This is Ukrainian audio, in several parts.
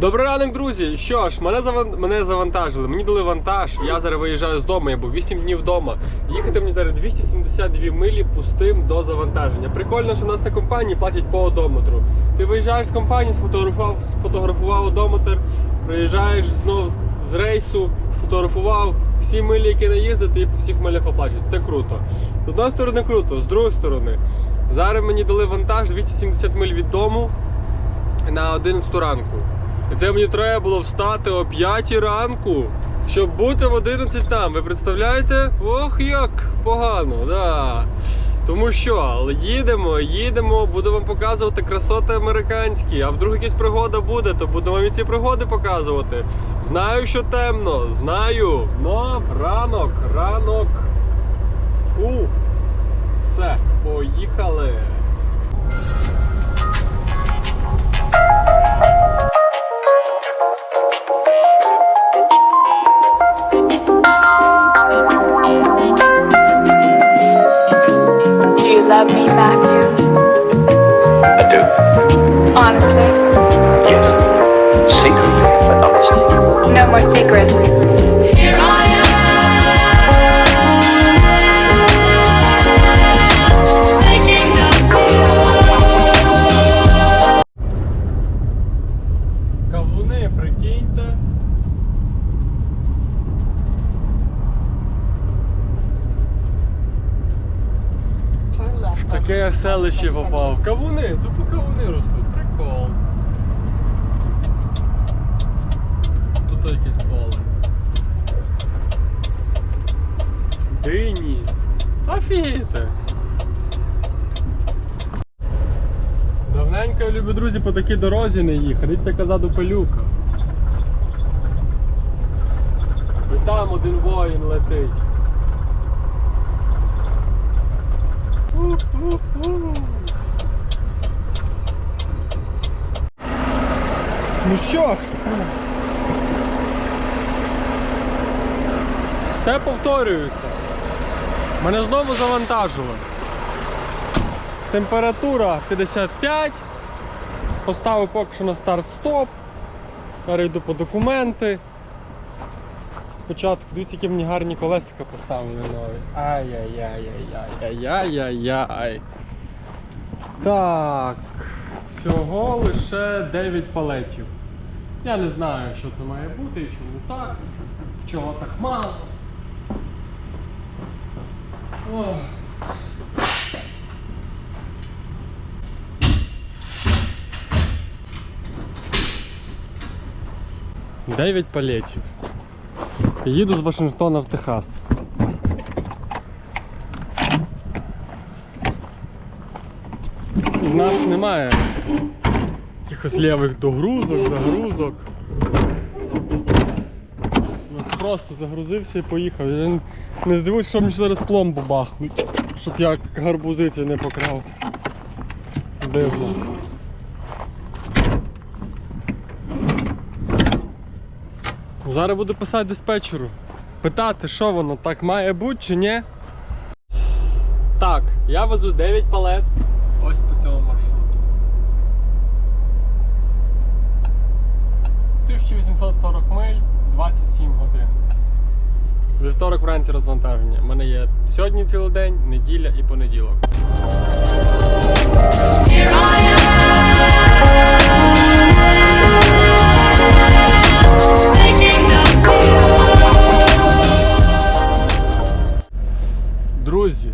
Добрий ранок, друзі! Що ж, мене заван... мене завантажили, мені дали вантаж. Я зараз виїжджаю з дому, я був 8 днів вдома. Їхати мені зараз 272 милі пустим до завантаження. Прикольно, що в нас на компанії платять по одометру. Ти виїжджаєш з компанії, сфотографував, сфотографував одометр, приїжджаєш знову з рейсу, сфотографував всі милі, які наїздив, і по всіх милях оплачують. Це круто. З одної сторони круто, з другої сторони. Зараз мені дали вантаж 270 миль від дому на 11 ранку. Це мені треба було встати о 5 ранку, щоб бути в 11 там. Ви представляєте? Ох, як погано, да. Тому що, їдемо, їдемо, буду вам показувати красоти американські. А вдруг якась пригода буде, то буду вам і ці пригоди показувати. Знаю, що темно, знаю. Но ранок, ранок. Скул. Все, поїхали. Honestly? Yes. Secretly, but honestly. No more secrets. Кавуни, прикиньте. Таке я в селище попав. Кавуни, тупо кавуни ростуть. Тут якесь поле. Дині. Офігіте. Давненько я люблю друзі по такій дорозі не їхати. Дивіться, яка ззаду пилюка. І там один воїн летить. Ну що ж, все повторюється. Мене знову завантажили. Температура 55. Поставив поки що на старт-стоп. Зараз йду по документи. Спочатку дивіться, які мені гарні колесика поставили нові. Ай-яй-яй-яй-яй-яй-яй. Так. Всього лише 9 палетів. Я не знаю, що це має бути і чому так. Чого так мало. Ох. Дев'ять палетів. Їду з Вашингтона в Техас. У нас немає якихось лівих догрузок, загрузок. Просто загрузився і поїхав. Я не- здивуюсь, якщо мені зараз пломбу бахнуть, щоб я гарбузиці не покрав. Дивно. Зараз буду писати диспетчеру. Питати, що воно так має бути чи ні. Так, я везу 9 палет. Ось по цьому маршруту. 1840 миль, 27 годин. Вівторок вранці розвантаження. У мене є сьогодні цілий день, неділя і понеділок. Друзі,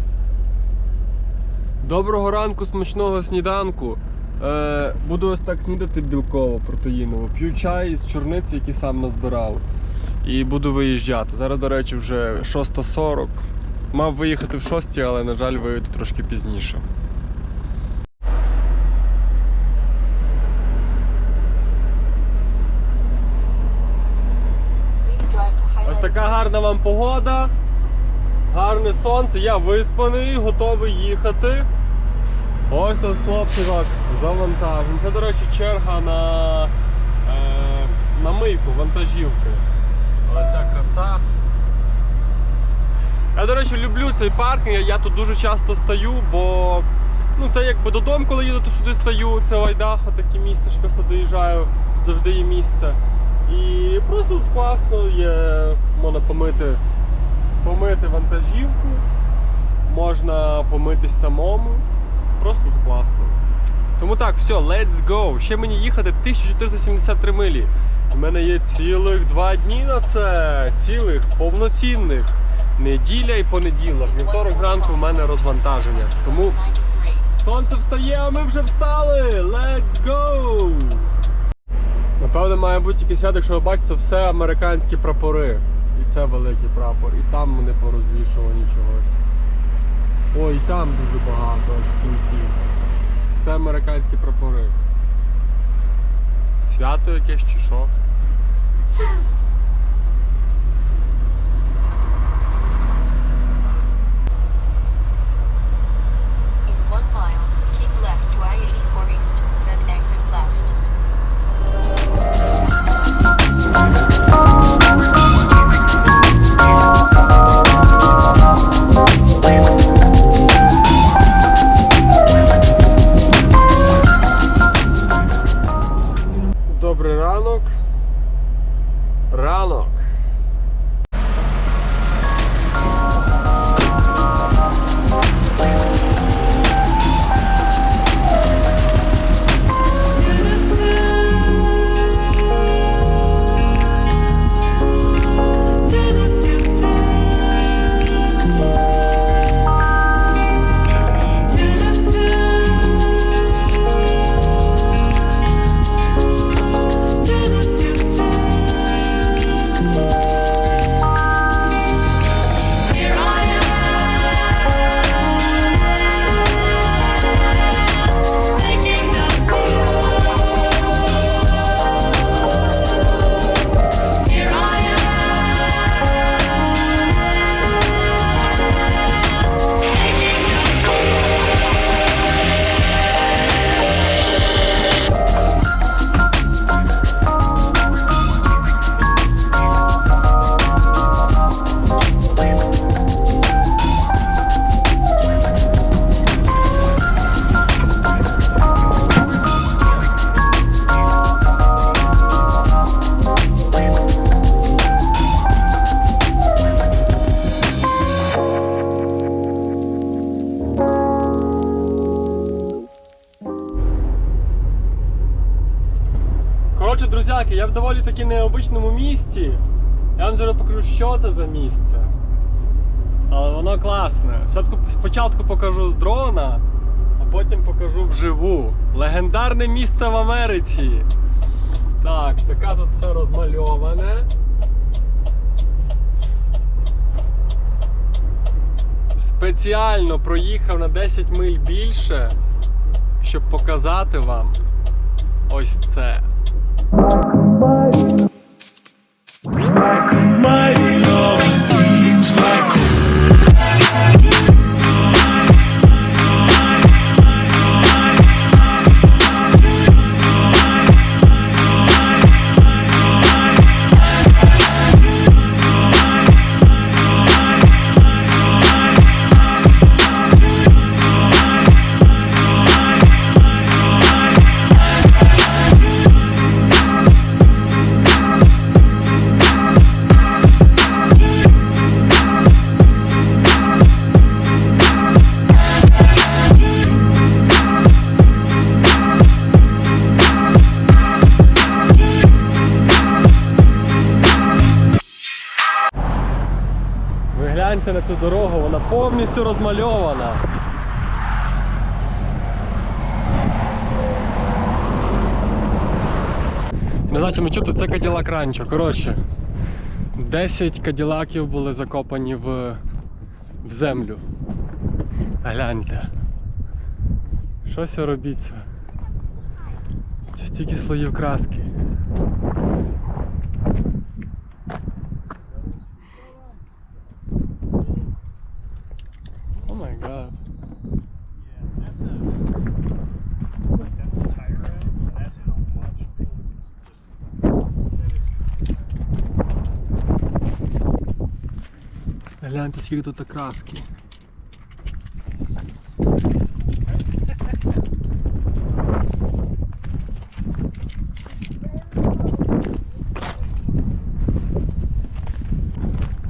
доброго ранку, смачного сніданку. Е, буду ось так снідати білково, протеїново. П'ю чай із чорниці, який сам назбирав. І буду виїжджати. Зараз, до речі, вже 6.40. Мав виїхати в 6, але, на жаль, виїду трошки пізніше. Ось така гарна вам погода, гарне сонце, я виспаний, готовий їхати. Ось тут хлопчик завантажений. Це, до речі, черга на, е, на мийку вантажівки. Але ця краса. Я, до речі, люблю цей паркінг, я тут дуже часто стою, бо ну, це якби додому, коли їду, то сюди стаю, це Лайдаха, таке місце, що просто доїжджаю. завжди є місце. І просто тут класно є, можна помити, помити вантажівку, можна помитись самому. Просто тут класно. Тому так, все, let's go. Ще мені їхати 1473 милі. У мене є цілих два дні на це. Цілих повноцінних. Неділя і понеділок. Вівторок зранку в мене розвантаження. Тому сонце встає, а ми вже встали. Let's go! Напевно, має бути якийсь свят, якщо ви бачите, все американські прапори. І це великий прапор. І там вони порозвішувані чогось. Ой, і там дуже багато аж в кінці. Все американські прапори. Свято якесь чи що? Таки необичному місці. Я вам зараз покажу, що це за місце. Але воно класне. Спочатку, покажу з дрона, а потім покажу вживу. Легендарне місце в Америці. Так, таке тут все розмальоване. Спеціально проїхав на 10 миль більше, щоб показати вам ось це. mighty, mighty love beams like. Гляньте на цю дорогу, вона повністю розмальована. Не знаю, чи ми чути, це Каділак Ранчо. Коротше, 10 каділаків були закопані в, в землю. Гляньте. Що це робиться? Це стільки слоїв краски. Гляньте, скільки тут окраски.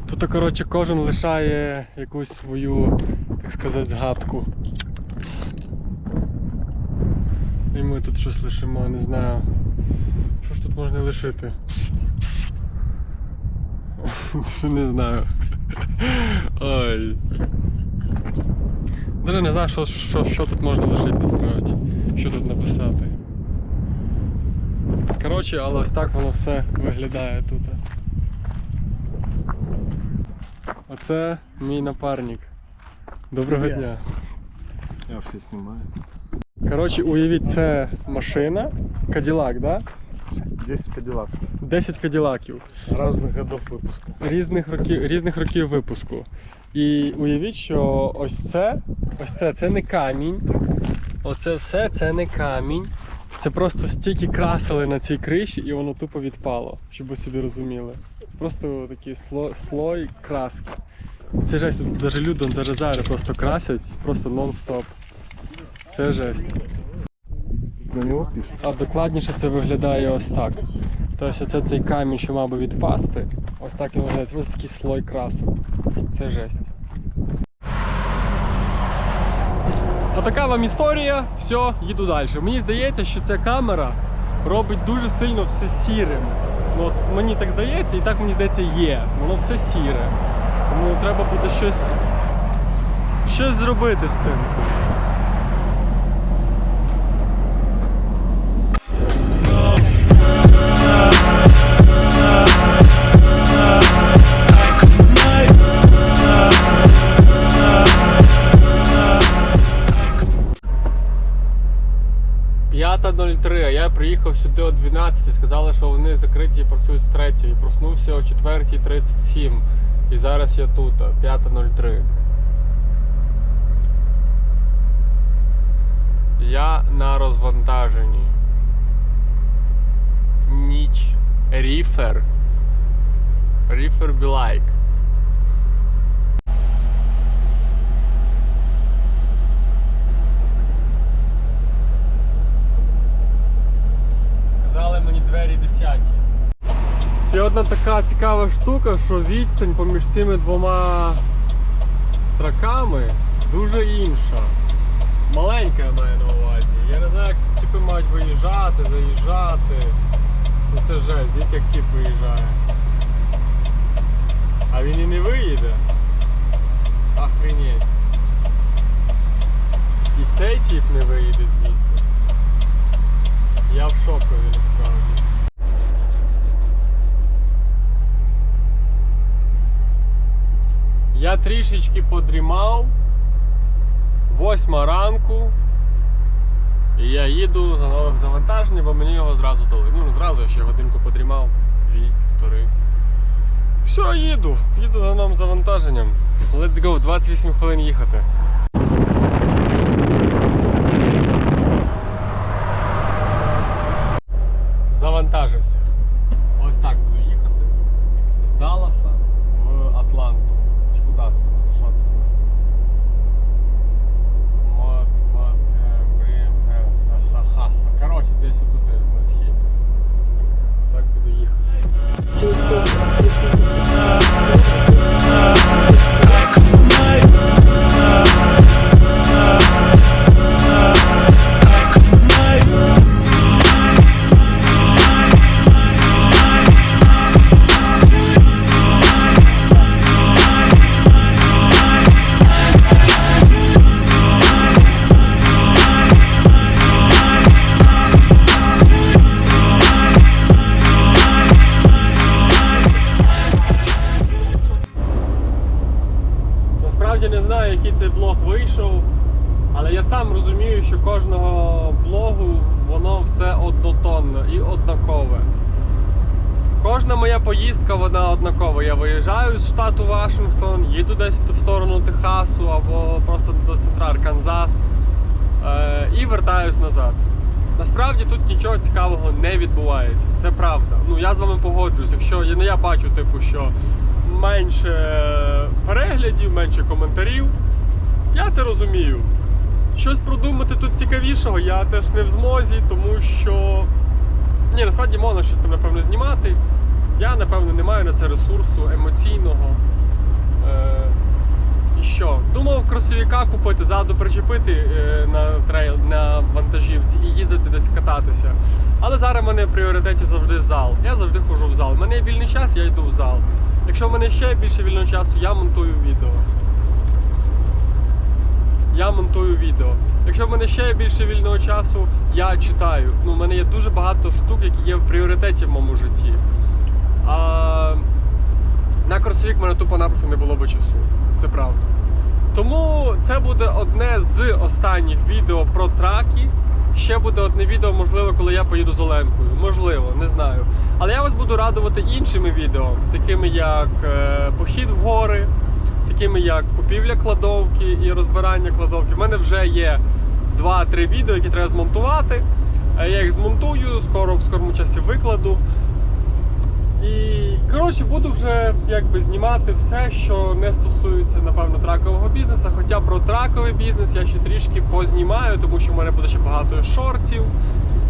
Тут коротше, кожен лишає якусь свою, так сказати, згадку. І ми тут щось лишимо, не знаю. Що ж тут можна лишити? Не знаю. Ой. Даже не знаю, що, що, що тут можна лишити насправді. Що тут написати. Коротше, але ось так воно все виглядає тут. Оце мій напарник. Доброго Привіт. дня. Я все снимаю. Коротше, уявіть, це машина. Каділак, да? 10 кадиллаков. 10 каділаків. Разных годов выпуска. різних років, різних років випуску. І уявіть, що ось це, ось це, це не камінь. Оце все це не камінь. Це просто стільки красили на цій криші і воно тупо відпало, щоб ви собі розуміли. Це просто такий слой, слой краски. Це жесть, навіть люди навіть зараз просто красять, просто нон-стоп. Це жесть. На него пишешь? А докладніше це виглядає ось так. Тобто це цей камінь, що мав би відпасти. Ось так він виглядає. Ось такий слой красок. Це жесть. Отака вам історія. Все, їду далі. Мені здається, що ця камера робить дуже сильно все сірим. Ну, от мені так здається, і так мені здається є. Воно все сіре. Тому треба буде щось, щось зробити з цим. Приїхав сюди о 12 сказали, що вони закриті і працюють з 3 і проснувся о 4.37. І зараз я тут, 5.03. Я на розвантаженні. Ніч. Ріфер. Ріфер Білайк. Сказали мені двері 10. Це одна така цікава штука, що відстань поміж цими двома траками дуже інша. Маленька я маю на увазі. Я не знаю, як типи мають виїжджати, заїжджати. Ну це жесть, дивіться, як тип виїжджає. А він і не виїде. Охренеть. І цей тип не виїде звідси. Я в шокові насправді. Я трішечки подрімав. Восьма ранку. І я їду за новим завантаженням, бо мені його зразу дали. Ну, зразу, я ще годинку подрімав. Дві, півтори. Все, їду. Їду за новим завантаженням. Let's go, 28 хвилин їхати. Насправді не знаю, який цей блог вийшов, але я сам розумію, що кожного блогу воно все однотонно і однакове. Кожна моя поїздка вона однакова. Я виїжджаю з штату Вашингтон, їду десь в сторону Техасу або просто до центра Арканзас е, і вертаюсь назад. Насправді тут нічого цікавого не відбувається. Це правда. Ну я з вами погоджуюсь. Якщо я- ну, я бачу, типу, що менше переглядів, менше коментарів. Я це розумію. Щось продумати тут цікавішого я теж не в змозі, тому що. Ні, насправді можна щось там, напевно, знімати. Я, напевно, не маю на це ресурсу емоційного. Е, і що? Думав кросовіка купити, ззаду причепити е, на трейл на вантажівці і їздити десь кататися. Але зараз в мене в пріоритеті завжди зал. Я завжди ходжу в зал. У мене є вільний час, я йду в зал. Якщо в мене ще більше вільного часу, я монтую відео. Я монтую відео. Якщо в мене ще більше вільного часу, я читаю. Ну, у мене є дуже багато штук, які є в пріоритеті в моєму житті. А на кросовік в мене тупо-напросто не було би часу. Це правда. Тому це буде одне з останніх відео про траки. Ще буде одне відео, можливо, коли я поїду з Оленкою. Можливо, не знаю. Але я вас буду радувати іншими відео, такими як е, похід в гори, такими як купівля кладовки і розбирання кладовки. У мене вже є 2-3 відео, які треба змонтувати. Е, Я їх змонтую, скоро в скорому часі викладу. І коротше буду вже якби знімати все, що не стосується, напевно, тракового бізнесу. Хоча про траковий бізнес я ще трішки познімаю, тому що в мене буде ще багато шортів,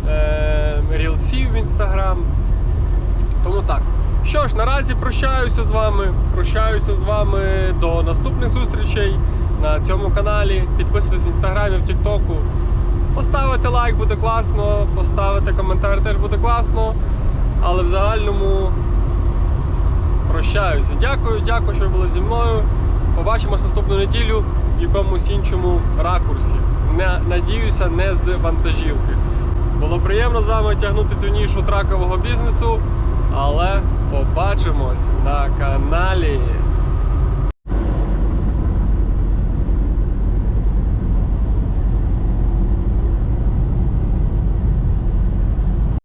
е- рілсів в інстаграм. Тому так. Що ж, наразі прощаюся з вами. Прощаюся з вами до наступних зустрічей на цьому каналі. Підписуйтесь в інстаграмі, в Тіктоку. Поставити лайк буде класно, поставити коментар теж буде класно. Але в загальному прощаюся. Дякую, дякую, що ви були зі мною. Побачимось наступну неділю в якомусь іншому ракурсі. Не, надіюся, не з вантажівки. Було приємно з вами тягнути цю нішу тракового бізнесу, але побачимось на каналі.